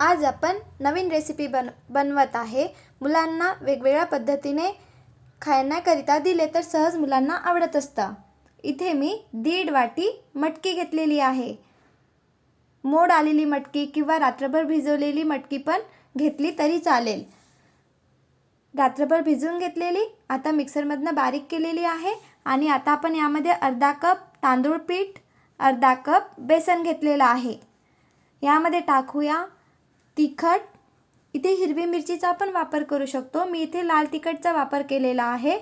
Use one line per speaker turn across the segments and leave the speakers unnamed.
आज आपण नवीन रेसिपी बन बनवत आहे. मुलांना वेगवेगळ्या पद्धतीने खाण्याकरिता दिले तर सहज मुलांना आवडत असतं. इथे मी दीड वाटी मटकी घेतलेली आहे. मोड आलेली मटकी किंवा रात्रभर भिजवलेली मटकी पण घेतली तरी चालेल. रात्रभर भिजवून घेतलेली आता मिक्सरमधनं बारीक केलेली आहे आणि आता आपण यामध्ये अर्धा कप तांदूळ पीठ अर्धा कप बेसन घेतलेलं आहे. यामध्ये टाकूया. तिखट इथे हिरवी मिरचीचा पण वापर करू शकतो. मी इथे लाल तिखटचा वापर केलेला आहे.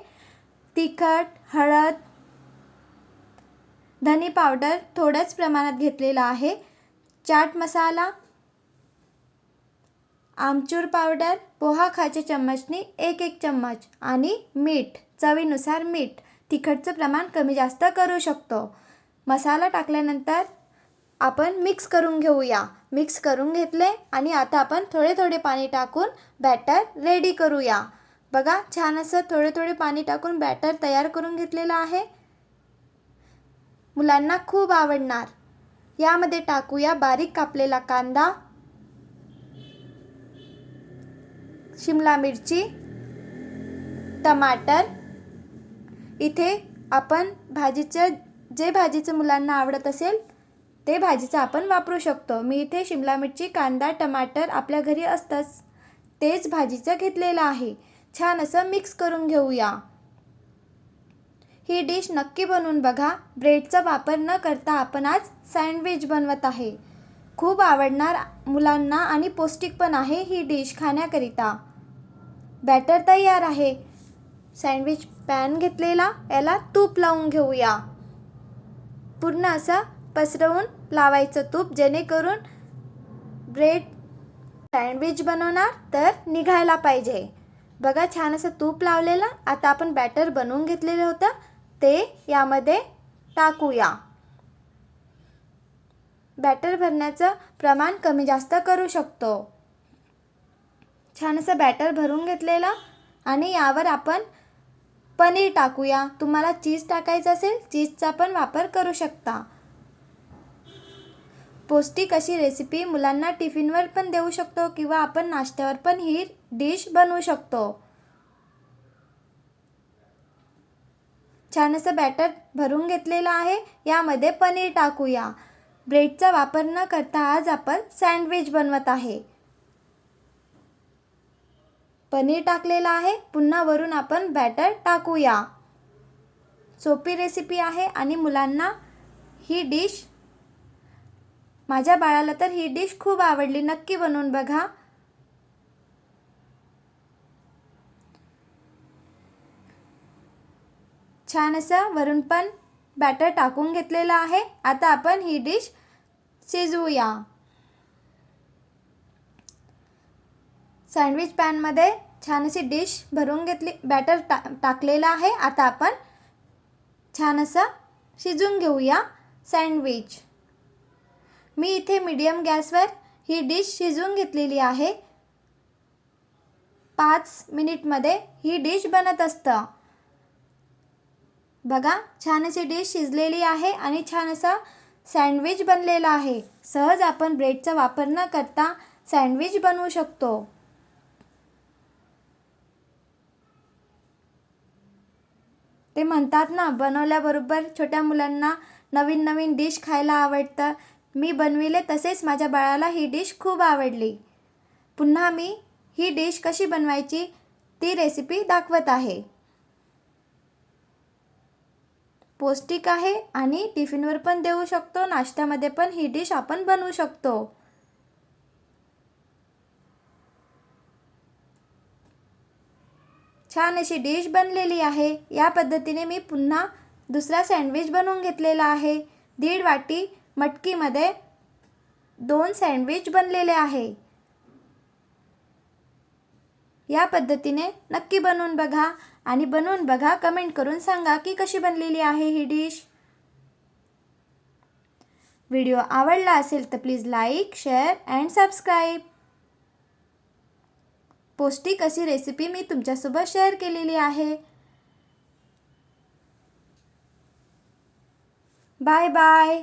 तिखट हळद धनी पावडर थोड्याच प्रमाणात घेतलेला आहे. चाट मसाला आमचूर पावडर पोहा खायच्या चम्मचनी एक एक चम्मच आणि मीठ चवीनुसार मीठ. तिखटचं प्रमाण कमी जास्त करू शकतो. मसाला टाकल्यानंतर आपण मिक्स करून घेऊया. मिक्स करून घेतले आणि आता आपण थोडे थोडे पाणी टाकून बॅटर रेडी करूया. बघा छान असं थोडे थोडे पाणी टाकून बॅटर तयार करून घेतलेलं आहे. मुलांना खूप आवडणार. यामध्ये टाकूया बारीक कापलेला कांदा शिमला मिरची टमाटर. इथे आपण भाजीचं जे भाजीचं मुलांना आवडत असेल ते भाजीचं आपण वापरू शकतो. मी इथे शिमला मिरची कांदा टमाटर आपल्या घरी असतंच. तेच भाजीचं घेतलेलं आहे. छान असं मिक्स करून घेऊया. ही डिश नक्की बनवून बघा. ब्रेडचा वापर न करता आपण आज सँडविच बनवत आहे. खूप आवडणार मुलांना आणि पौष्टिक पण आहे ही डिश खाण्याकरिता. बॅटर तयार आहे. सँडविच पॅन घेतलेला याला तूप लावून घेऊया. पूर्ण असं पसरवून लावायचं तूप जेणेकरून ब्रेड सँडविच बनवणार तर निघायला पाहिजे. बघा छान असं तूप लावलेलं. आता आपण बॅटर बनवून घेतलेलं होतं. ते यामध्ये टाकूया. बॅटर भरण्याचं प्रमाण कमी जास्त करू शकतो. छान असं बॅटर भरून घेतलेलं. आणि यावर आपण पनीर टाकूया. तुम्हाला चीज टाकायचं असेल चीजचा पण वापर करू शकता. पौष्टिक अशी रेसिपी मुलांना टिफिनवर पण देऊ शकतो किंवा आपण नाश्त्यावर पण ही डिश बनवू शकतो. छान असं बॅटर भरून घेतलेलं आहे. यामध्ये पनीर टाकूया. ब्रेडचा वापर न करता आज आपण सँडविच बनवत आहे. पनीर टाकलेलं आहे. पुन्हा वरून आपण बॅटर टाकूया. सोपी रेसिपी आहे आणि मुलांना ही डिश माझ्या बाळाला तर ही डिश खूप आवडली. नक्की बनवून बघा. छान असं वरून पण बॅटर टाकून घेतलेलं आहे. आता आपण ही डिश शिजवूया. सँडविच पॅनमध्ये छान अशी डिश भरून घेतली बॅटर टा टाकलेलं आहे. आता आपण छान असं शिजून घेऊया सँडविच मी इथे मीडियम गॅसवर ही डिश शिजवून घेतलेली आहे. पाच मिनिटमध्ये ही डिश बनत असतं. बघा छान अशी डिश शिजलेली आहे आणि छान असा सँडविच बनलेला आहे. सहज आपण ब्रेडचा वापर न करता सँडविच बनवू शकतो. ते म्हणतात ना बनवल्याबरोबर छोट्या मुलांना नवीन नवीन डिश खायला आवडतं. मी बनविले तसेच माझ्या बाळाला ही डिश खूप आवडली. पुन्हा मी ही डिश कशी बनवायची ती रेसिपी दाखवत आहे. पौष्टिक आहे आणि टिफिनवर पण देऊ शकतो नाश्त्यामध्ये पण ही डिश आपण बनवू शकतो. छान अशी डिश बनलेली आहे. या पद्धतीने मी पुन्हा दुसरा सँडविच बनवून घेतलेला आहे. दीड वाटी मटकीमध्ये दोन सँडविच बनलेले आहे. या पद्धतीने नक्की बनवून बघा आणि बनवून बघा कमेंट करून सांगा की कशी बनलेली आहे ही डिश. व्हिडिओ आवडला असेल तर please like share and subscribe. पौष्टिक अशी रेसिपी मी तुमच्यासोबत शेअर केलेली आहे. Bye bye.